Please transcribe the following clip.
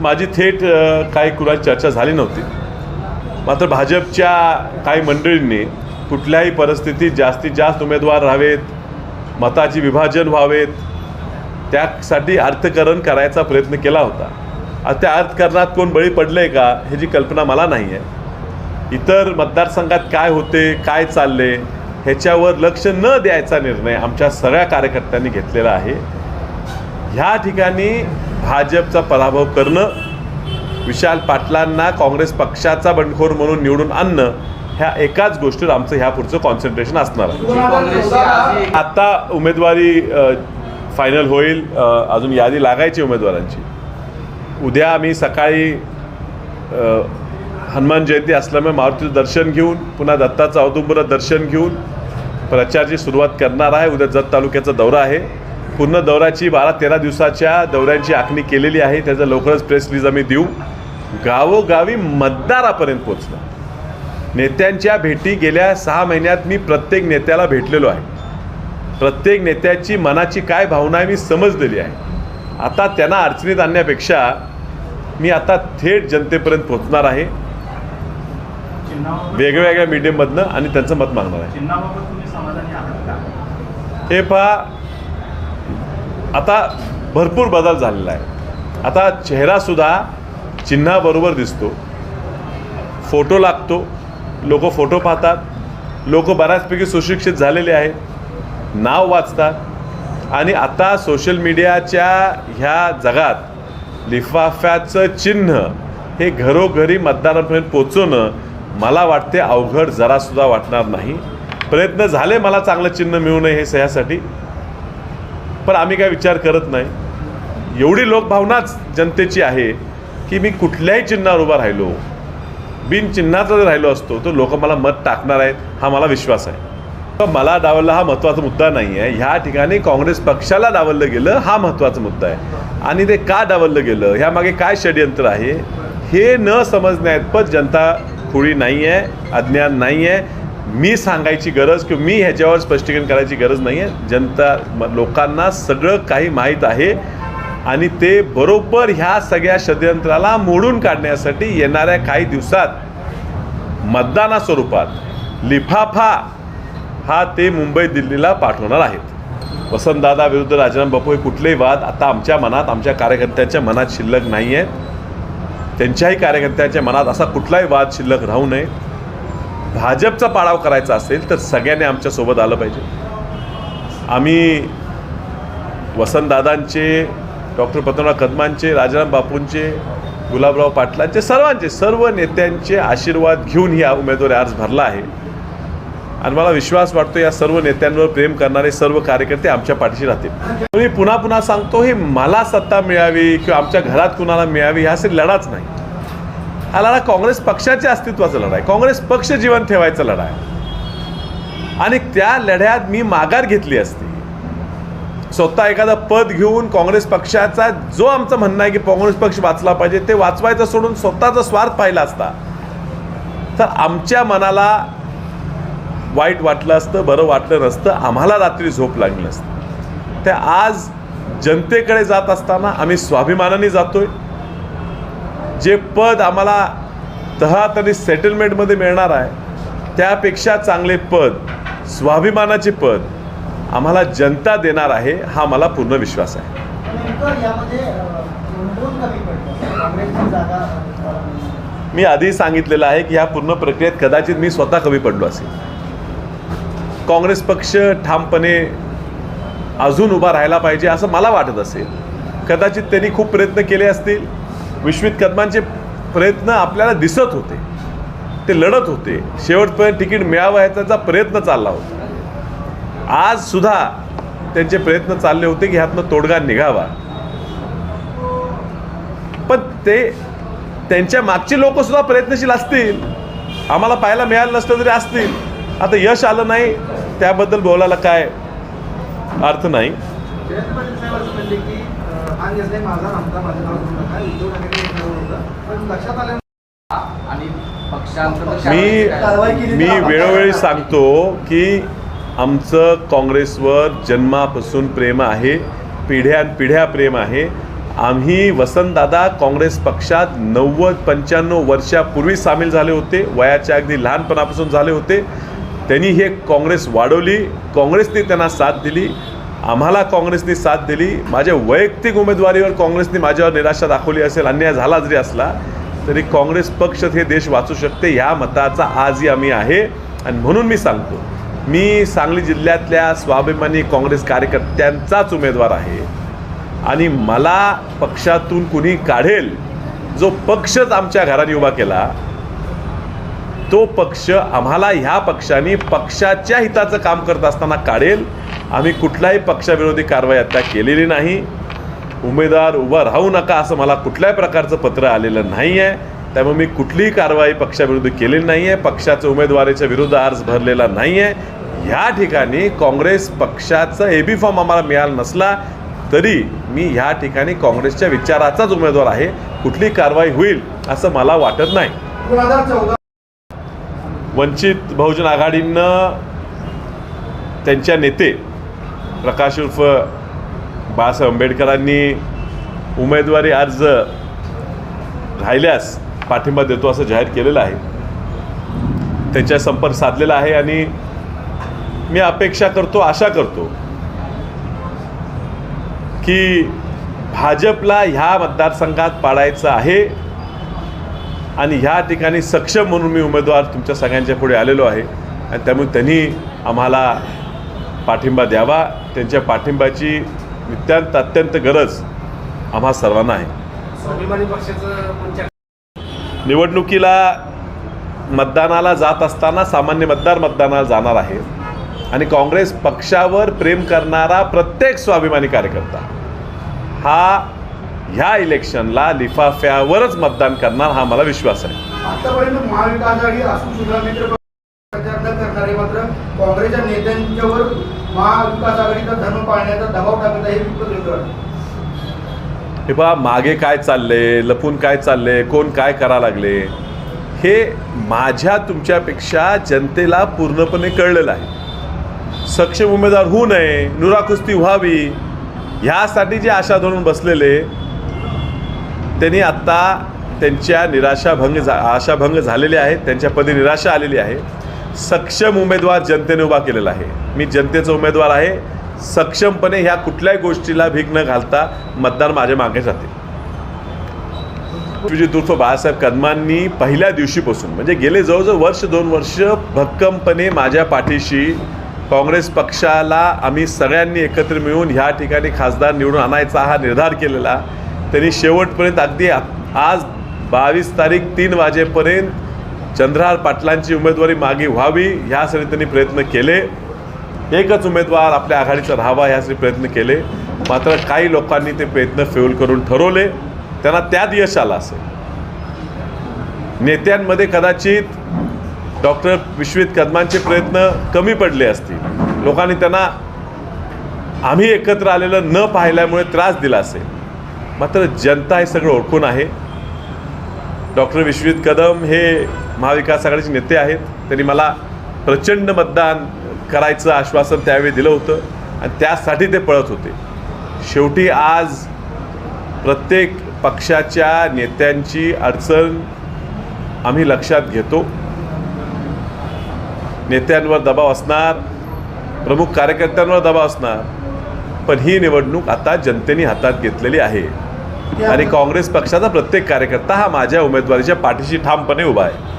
माझी थेट काही कुणाची चर्चा झाली नव्हती. मात्र भाजपच्या काही मंडळींनी कुठल्याही परिस्थितीत जास्तीत जास्त उमेदवार राहावेत मताची विभाजन व्हावेत त्यासाठी अर्थकरण करायचा प्रयत्न केला होता. आता त्या अर्थकरणात कोण बळी पडलं आहे का ह्याची कल्पना मला नाही आहे इतर मतदारसंघात काय होते काय चालले ह्याच्यावर लक्ष न द्यायचा निर्णय आमच्या सगळ्या कार्यकर्त्यांनी घेतलेला आहे. ह्या ठिकाणी भाजपचा पराभव करणं विशाल पाटलांना काँग्रेस पक्षाचा बंडखोर म्हणून निवडून आणणं ह्या एकाच गोष्टीवर आमचं ह्या पुढचं कॉन्सन्ट्रेशन असणार आहे. आता उमेदवारी फायनल होईल. अजून यादी लागायची उमेदवारांची. उद्या आम्ही सकाळी हनुमान जयंती असल्यामुळे मारुतीचं दर्शन घेऊन पुन्हा दत्ताचं औदुंबर दर्शन घेऊन प्रचाराची सुरुवात करणार आहे. उद्या जत तालुक्याचा दौरा आहे. पूर्ण दौऱ्याची बारा तेरा दिवसाच्या दौऱ्यांची आखणी केलेली आहे. त्याचा लवकरच प्रेस रिलीज आम्ही देऊ. गावोगावी मतदारापर्यंत पोचणं नेत्यांच्या भेटी गेल्या सहा महिन्यात मी प्रत्येक नेत्याला भेटलेलो आहे. प्रत्येक नेत्याची मनाची काय भावना आहे मी समजलेली आहे. आता त्यांना अडचणीत आणण्यापेक्षा मी आता थेट जनतेपर्यंत पोहोचणार आहे. वेगवेगळ्या मीडियममधनं आणि त्यांचं मत मागणार आहे. हे पहा आता भरपूर बदल झालेला आहे. आता चेहरासुद्धा चिन्हाबरोबर दिसतो. फोटो लागतो. लोक फोटो पाहतात. लोक बऱ्याचपैकी सुशिक्षित झालेले आहेत. नाव वाचतात. आणि आता सोशल मीडियाच्या ह्या जगात लिफाफ्याचं चिन्ह हे घरोघरी मतदारांपर्यंत पोचवणं मला वाटते अवघड जरासुद्धा वाटणार नाही. प्रयत्न झाले मला चांगलं चिन्ह मिळू नये हे सह्यासाठी. पण आम्ही काय विचार करत नाही. एवढी लोकभावनाच जनतेची आहे की मी कुठल्याही चिन्हावर उभा राहिलो बिन चिन्हाचा जर राहिलो असतो तर लोक मला मत टाकणार आहेत हा मला विश्वास आहे. पण मला डावलला हा महत्त्वाचा मुद्दा नाही आहे. ह्या ठिकाणी काँग्रेस पक्षाला डावललं गेलं हा महत्त्वाचा मुद्दा आहे. आणि ते का डावललं गेलं ह्यामागे काय षडयंत्र आहे हे न समजण्यात जनता खुळी नाही आहे अज्ञान नाही आहे. मी सांगायची गरज किंवा मी ह्याच्यावर स्पष्टीकरण करायची गरज नाही आहे जनता म- लोकांना सगळं काही माहीत आहे आणि ते बरोबर ह्या सगळ्या षडयंत्राला मोडून काढण्यासाठी येणाऱ्या काही दिवसात मतदाना स्वरूपात लिफाफा हा ते मुंबई दिल्लीला पाठवणार आहेत. वसंतदादा विरुद्ध राजाराम बापू हे कुठलेही वाद आता आमच्या मनात आमच्या कार्यकर्त्यांच्या मनात शिल्लक नाही आहेत त्यांच्याही कार्यकर्त्यांच्या मनात असा कुठलाही वाद शिल्लक राहू नये. भाजपचा पाडाव करायचा असेल तर सगळ्यांनी आमच्यासोबत आलं पाहिजे. आम्ही वसंतदादांचे डॉक्टर पतंगराव कदमांचे राजाराम बापूंचे गुलाबराव पाटलांचे सर्वांचे सर्व नेत्यांचे आशीर्वाद घेऊन ही उमेदवारी अर्ज भरला आहे. आणि मला विश्वास वाटतो या सर्व नेत्यांवर प्रेम करणारे सर्व कार्यकर्ते आमच्या पाठीशी राहतील. मी पुन्हा पुन्हा सांगतो हे मला सत्ता मिळावी किंवा आमच्या घरात कुणाला मिळावी हा असे लढाच नाही. हा लढा काँग्रेस पक्षाच्या अस्तित्वाचा लढा आहे काँग्रेस पक्ष जीवन ठेवायचा लढा आहे आणि त्या लढ्यात मी माघार घेतली असती. स्वतः एखादं पद घेऊन काँग्रेस पक्षाचा जो आमचं म्हणणं आहे की काँग्रेस पक्ष वाचला पाहिजे ते वाचवायचं सोडून स्वतःचा स्वार्थ पाहिला असता. तर आमच्या मनाला वाईट वाटलं असतं बरं वाटलं नसतं आम्हाला रात्री झोप लागली असतं. त्या आज जनतेकडे जात असताना आम्ही स्वाभिमानाने जातोय. जे पद आम्हाला तहात आणि सेटलमेंटमध्ये मिळणार आहे त्यापेक्षा चांगले पद स्वाभिमानाचे पद आम्हाला जनता देणार आहे हा मला पूर्ण विश्वास आहे. मी आधी सांगितलेलं आहे की ह्या पूर्ण प्रक्रियेत कदाचित मी स्वतः कमी पडलो असेल. काँग्रेस पक्ष ठामपणे अजून उभा राहायला पाहिजे असं मला वाटत असेल. कदाचित त्यांनी खूप प्रयत्न केले असतील. विश्वित कदमांचे प्रयत्न आपल्याला दिसत होते. ते लढत होते. शेवटपर्यंत तिकीट मिळावं याचा प्रयत्न चालला होता. आज सुद्धा त्यांचे प्रयत्न चालले होते की ह्यातनं तोडगा निघावा. पण ते त्यांच्या मागचे लोक सुद्धा प्रयत्नशील असतील. आम्हाला पाहायला मिळालं नसलं तरी असतील. आता यश आलं नाही त्याबद्दल बोलायला काय अर्थ नाही. हा निर्णय माझा नव्हता माझ्या नाव घेऊ नका उद्धव ठाकरे होतं पण लक्षात आलं आणि मी मी वेळोवेळी सांगतो की आमचं काँग्रेसवर जन्मापासून प्रेम आहे पिढ्यान पिढ्या प्रेम आहे. आम्ही वसंतदादा काँग्रेस पक्षात नव्वद पंच्याण्णव वर्षापूर्वी सामील झाले होते वयाच्या अगदी लहानपणापासून झाले होते. त्यांनी हे काँग्रेस वाढवली. काँग्रेसने त्यांना साथ दिली. आम्हाला काँग्रेसने साथ दिली. माझ्या वैयक्तिक उमेदवारीवर काँग्रेसने माझ्यावर निराशा दाखवली असेल अन्याय झाला जरी असला तरी काँग्रेस पक्ष हे देश वाचू शकते ह्या मताचा आजही आम्ही आहे. आणि म्हणून मी सांगतो मी सांगली जिल्ह्यातल्या स्वाभिमानी काँग्रेस कार्यकर्त्यांचाच उमेदवार आहे. आणि मला पक्षातून कुणी काढेल जो पक्षच आमच्या घराने उभा केला तो पक्ष आम्हाला ह्या पक्षाने पक्षाच्या हिताचं काम करत असताना काढेल आम्ही कुठल्याही पक्षाविरोधी कारवाई आता केलेली नाही. उमेदवार उभा राहू नका असं मला कुठल्याही प्रकारचं पत्र आलेलं नाही आहे त्यामुळे मी कुठलीही कारवाई पक्षाविरुद्ध केलेली नाही आहे पक्षाचं उमेदवारीच्या विरुद्ध अर्ज भरलेला नाही आहे ह्या ठिकाणी काँग्रेस पक्षाचा ए बी फॉर्म आम्हाला मिळाला नसला तरी मी ह्या ठिकाणी काँग्रेसच्या विचाराचाच उमेदवार आहे. कुठली कारवाई होईल असं मला वाटत नाही. वंचित बहुजन आघाडीनं त्यांच्या नेते प्रकाश उर्फ बाळासाहेब आंबेडकरांनी उमेदवारी अर्ज राहिल्यास पाठिंबा देतो असं जाहीर केलेलं आहे. त्यांच्या संपर्क साधलेला आहे आणि मी अपेक्षा करतो आशा करतो की भाजपला ह्या मतदारसंघात पाडायचं आहे आणि ह्या ठिकाणी सक्षम म्हणून मी उमेदवार तुमच्या सगळ्यांच्या पुढे आलेलो आहे आणि त्यामुळे त्यांनी आम्हाला पाठिंबा द्यावा. त्यांच्या पाठिंबाची नित्यांत अत्यंत गरज आम्हा सर्वांना आहे. स्वाभिमानी पक्षाचं कोणत्या निवडणुकीला मतदानाला जात असताना सामान्य मतदार मतदानाला जाणार आहे. आणि काँग्रेस पक्षावर प्रेम करणारा प्रत्येक स्वाभिमानी कार्यकर्ता हा ह्या इलेक्शनला लिफाफ्यावरच मतदान करणार हा मला विश्वास आहे. प्रचार न करणारे मात्र काँग्रेसच्या नेत्यांच्यावर महाविकास आघाडीचा धर्म पाळण्याचा दबाव टाकत आहे हे विपरीत हे मागे काय चालले लपून काय चालले कोण काय करा लागले हे माझ्या तुमच्यापेक्षा जनतेला पूर्णपणे कळलेलं आहे. सक्षम उमेदवार होऊ नये नुराकुस्ती व्हावी ह्यासाठी जे आशा धरून बसलेले त्यांनी आत्ता त्यांच्या निराशाभंग झा आशाभंग झालेले आहेत त्यांच्यापदी निराशा आलेली आहे. सक्षम उमेदवार जनतेने उभा केलेला आहे. मी जनतेचा उमेदवार आहे. सक्षमपणे ह्या कुठल्याही गोष्टीला भीक न घालता मतदार माझ्या मागे जाते. विजय उर्फ बाळासाहेब कदमांनी पहिल्या दिवशीपासून म्हणजे गेले जवळजवळ वर्ष दोन वर्ष भक्कमपणे माझ्या पाठीशी काँग्रेस पक्षाला आम्ही सगळ्यांनी एकत्र मिळून ह्या ठिकाणी खासदार निवडून आणायचा हा निर्धार केलेला. त्यांनी शेवटपर्यंत अगदी आज बावीस तारीख तीन वाजेपर्यंत चंद्रहार पाटलांची उमेदवारी मागे व्हावी ह्यासाठी त्यांनी प्रयत्न केले. एकच उमेदवार आपल्या आघाडीचा राहावा ह्यासाठी प्रयत्न केले. मात्र काही लोकांनी ते प्रयत्न फेल करून ठरवले. त्यांना त्यात यश आलं असेल. नेत्यांमध्ये कदाचित डॉक्टर विश्वित कदमांचे प्रयत्न कमी पडले असतील. लोकांनी त्यांना आम्ही एकत्र आलेलं न पाहिल्यामुळे त्रास दिला असेल. मात्र जनता हे सगळं ओळखून आहे. डॉक्टर विश्वजित कदम हे महाविकास आघाडीचे नेते आहेत. त्यांनी मला प्रचंड मतदान करायचं आश्वासन त्यावेळी दिलं होतं आणि त्यासाठी ते पळत होते. शेवटी आज प्रत्येक पक्षाच्या नेत्यांची अडचण आम्ही लक्षात घेतो. नेत्यांवर दबाव असणार प्रमुख कार्यकर्त्यांवर दबाव असणार पण ही निवडणूक आता जनतेने हातात घेतलेली आहे. आणि काँग्रेस पक्षाचा प्रत्येक कार्यकर्ता हा माझ्या उमेदवारीच्या पाठीशी ठामपणे उभा आहे.